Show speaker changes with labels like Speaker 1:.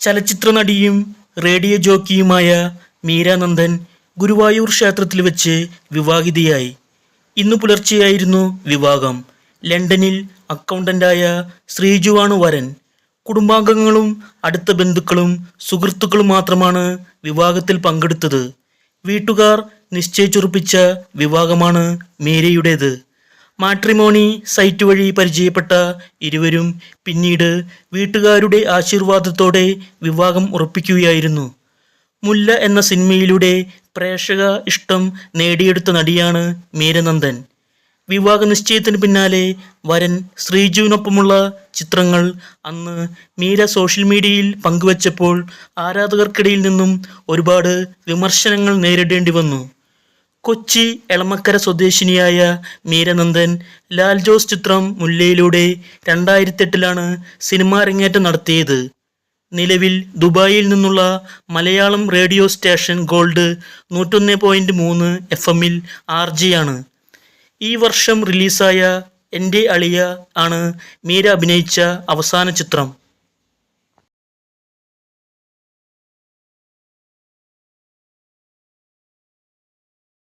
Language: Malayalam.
Speaker 1: ചലച്ചിത്ര നടിയും റേഡിയോ ജോക്കിയുമായ മീരാനന്ദൻ ഗുരുവായൂർ ക്ഷേത്രത്തിൽ വെച്ച് വിവാഹിതയായി. ഇന്ന് പുലർച്ചെയായിരുന്നു വിവാഹം. ലണ്ടനിൽ അക്കൗണ്ടന്റായ ശ്രീജുവാണ് വരൻ. കുടുംബാംഗങ്ങളും അടുത്ത ബന്ധുക്കളും സുഹൃത്തുക്കളും മാത്രമാണ് വിവാഹത്തിൽ പങ്കെടുത്തത്. വീട്ടുകാർ നിശ്ചയിച്ചുറപ്പിച്ച വിവാഹമാണ് മീരയുടേത്. മാട്രിമോണി സൈറ്റ് വഴി പരിചയപ്പെട്ട ഇരുവരും പിന്നീട് വീട്ടുകാരുടെ ആശീർവാദത്തോടെ വിവാഹം ഉറപ്പിക്കുകയായിരുന്നു. മുല്ല എന്ന സിനിമയിലൂടെ പ്രേക്ഷക ഇഷ്ടം നേടിയെടുത്ത നടിയാണ് മീരനന്ദൻ. വിവാഹ നിശ്ചയത്തിന് പിന്നാലെ വരൻ ശ്രീജുവിനൊപ്പമുള്ള ചിത്രങ്ങൾ അന്ന് മീര സോഷ്യൽ മീഡിയയിൽ പങ്കുവച്ചപ്പോൾ ആരാധകർക്കിടയിൽ നിന്നും ഒരുപാട് വിമർശനങ്ങൾ നേരിടേണ്ടി വന്നു. കൊച്ചി എളമക്കര സ്വദേശിനിയായ മീരനന്ദൻ ലാൽ ജോസ് ചിത്രം മുല്ലയിലൂടെ രണ്ടായിരത്തെട്ടിലാണ് സിനിമ അരങ്ങേറ്റം നടത്തിയത്. നിലവിൽ ദുബായിൽ നിന്നുള്ള മലയാളം റേഡിയോ സ്റ്റേഷൻ ഗോൾഡ് നൂറ്റൊന്ന് പോയിന്റ് മൂന്ന് എഫ് എമ്മിൽ ആർ ആണ്. ഈ വർഷം റിലീസായ എന്റെ അളിയ ആണ് മീര അഭിനയിച്ച അവസാന ചിത്രം.